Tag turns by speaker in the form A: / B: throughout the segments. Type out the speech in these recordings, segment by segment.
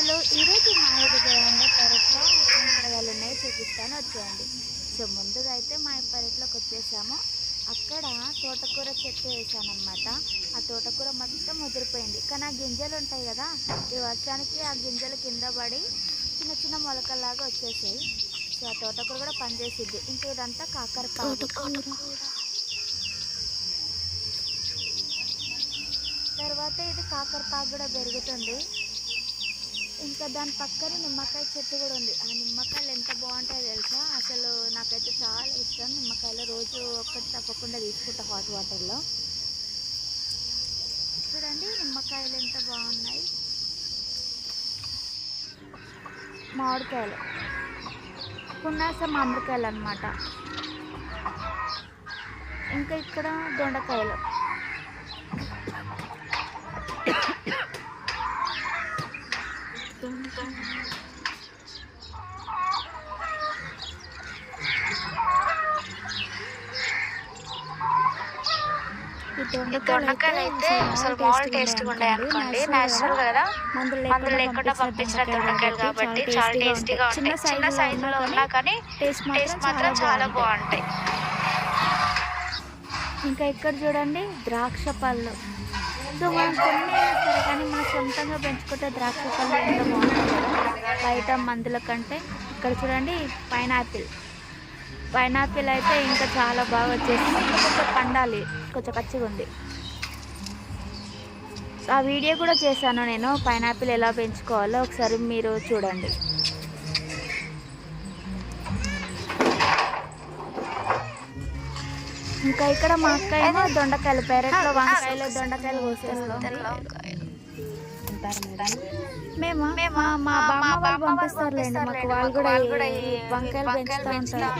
A: అసలు ఈరోజు మా ఇంటి దగ్గర ఉండే పెరట్లో కూరగాయలు ఉన్నాయో చూపిస్తాను. వచ్చేయండి సో ముందుగా అయితే మా పెరట్లోకి వచ్చేసాము. అక్కడ తోటకూర చెట్టు వేసాను అనమాట ఆ తోటకూర మొత్తం ముదిరిపోయింది. కానీ ఆ గింజలు ఉంటాయి కదా ఈ వర్షానికి ఆ గింజలు కింద పడి చిన్న చిన్న మొలకల్లాగా వచ్చేసాయి. సో ఆ తోటకూర కూడా పనిచేసిద్ది. ఇంకా ఇదంతా కాకరపాకు తర్వాత ఇది కాకరపాకు కూడా పెరుగుతుంది. ఇంకా దాని పక్కన నిమ్మకాయ చెట్టు కూడా ఉంది. ఆ నిమ్మకాయలు ఎంత బాగుంటాయో తెలుసా? అసలు నాకైతే చాలా ఇష్టం. నిమ్మకాయలు రోజు ఒక్కటి తప్పకుండా తీసుకుంటా హాట్ వాటర్లో. చూడండి నిమ్మకాయలు ఎంత బాగున్నాయి. మామిడికాయలు. పున్నాస మామిడికాయలు అనమాట ఇంకా ఇక్కడ దొండకాయలు. ఈ
B: దొండకాయలు అయితే అసలు మామూలు టేస్ట్ ఉంటాయి అనుకోండి. నేచురల్ కదా? మందులు లేకుండా పంపించిన దొండకాయలు కాబట్టి చాలా టేస్టీగా ఉంటాయి. చిన్న సైజులో ఉన్నా కానీ టేస్ట్ మాత్రం చాలా బాగుంటాయి.
A: ఇంకా ఇక్కడ చూడండి? ద్రాక్ష పళ్ళు. సో మనం కొన్ని సరే కానీ మన సొంతంగా పెంచుకుంటే ద్రాక్ష పళ్ళు ఎంత కదా బయట మందుల కంటే ఇక్కడ చూడండి పైనాపిల్. పైనాపిల్ అయితే ఇంకా చాలా బాగా వచ్చేసింది. కొంచెం పండాలి కొంచెం కచ్చిగా ఉంది. ఆ వీడియో కూడా చేశాను నేను పైనాపిల్ ఎలా పెంచుకోవాలో ఒకసారి మీరు చూడండి. ఇంకా ఇక్కడ మా అక్క ఏమో దొండకాయలు పెరట్లో వంకాయలు దొండకాయలు మేము మేము మా బామ్మ వాళ్ళు పంపిస్తారులేండి మాకు వాళ్ళు కూడా వంకాయలు పెంచుతూ ఉంటారు.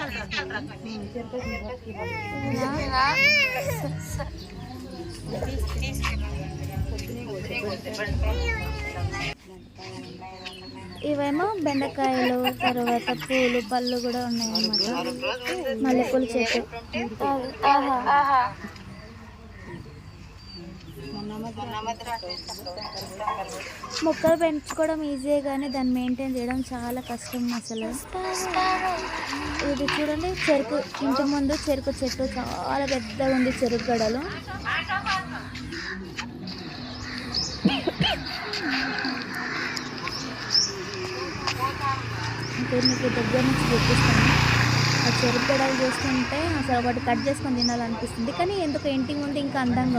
A: ఇవేమో బెండకాయలు తర్వాత పూలు పళ్ళు కూడా ఉన్నాయన్నమాట. మల్లెపూల చెట్టు. మొక్కలు పెంచుకోవడం ఈజీ కానీ దాన్ని మెయింటైన్ చేయడం చాలా కష్టం అసలు. ఇది చూడండి చెరుకు ఇంటి ముందు చెరుకు చెట్టు చాలా పెద్దగా ఉంది చెరుకు గడలు. ఇంకా మీకు దగ్గర నుంచి చూపిస్తాను. ఆ చెరుకు గడలు చూస్తుంటే అసలు ఒకటి కట్ చేసుకొని తినాలనిపిస్తుంది. కానీ ఎందుకు ఇంటి ముందు ఇంకా అందంగా